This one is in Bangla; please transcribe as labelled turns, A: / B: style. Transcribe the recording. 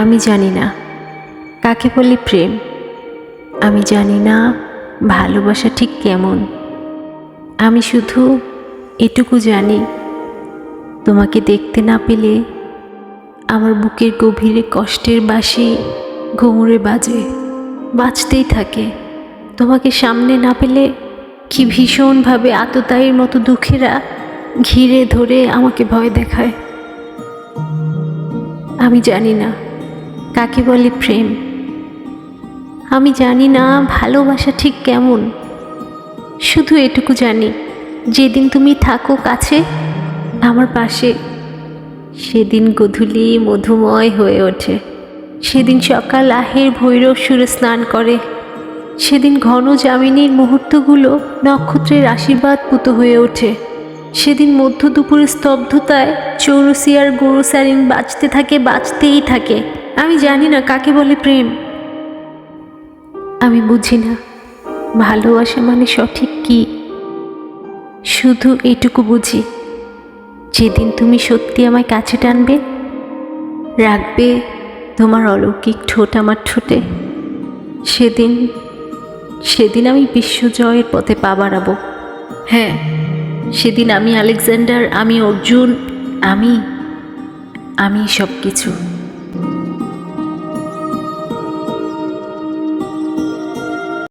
A: আমি জানি না। কাকে বলি প্রেম? আমি জানি না ভালোবাসা ঠিক কেমন। আমি শুধু এটুকু জানি, তোমাকে দেখতে না পেলে আমার বুকের গভীরে কষ্টের বাসি ঘুমুরে বাজে বাঁচতেই থাকে। তোমাকে সামনে না পেলে কি ভীষণভাবে আততায়ীর মতো দুঃখেরা ঘিরে ধরে আমাকে ভয় দেখায়। আমি জানি না কাকে বলে প্রেম। আমি জানি না ভালোবাসা ঠিক কেমন। শুধু এটুকু জানি, যেদিন তুমি থাকো কাছে, আমার পাশে, সেদিন গধূলি মধুময় হয়ে ওঠে। সেদিন সকাল আহের ভৈরব সুরে স্নান করে। সেদিন ঘন জামিনীর মুহূর্তগুলো নক্ষত্রের আশীর্বাদ পুত হয়ে ওঠে। সেদিন মধ্য দুপুরের স্তব্ধতায় চৌরসিয়ার গরু স্যারিন বাঁচতে থাকে বাঁচতেই থাকে। আমি জানি না কাকে বলে প্রেম। আমি বুঝি না ভালোবাসা মানে সঠিক কি। শুধু এইটুকু বুঝি, যেদিন তুমি সত্যি আমায় কাছে টানবে, রাখবে তোমার অলৌকিক ঠোঁট আমার ঠোঁটে, সেদিন সেদিন আমি বিশ্বজয়ের পথে পা বাড়াবো। হ্যাঁ সেদিন আমি আলেকজান্ডার, আমি অর্জুন, আমি আমি সব কিছু